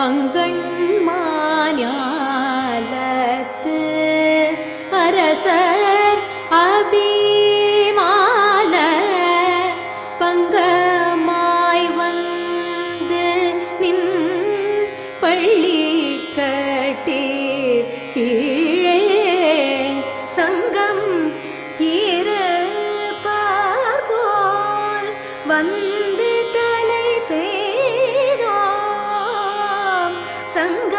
அங்கண்மாஞாலத்து அரசர் அபிமால பங்கமாய் வந்து நின் பள்ளி கட்டி கீழே சங்கம் இருப்பார் போல் வந்து ಸಂಗ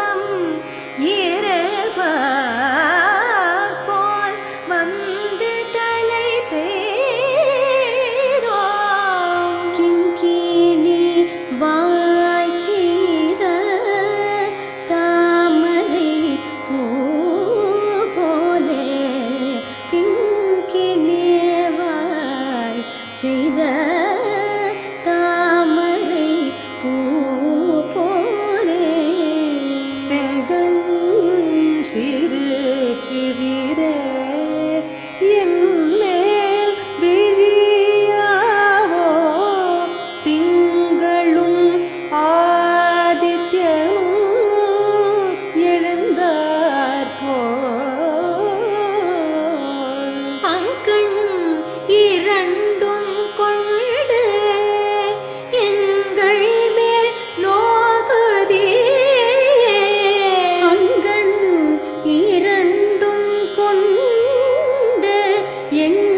to என்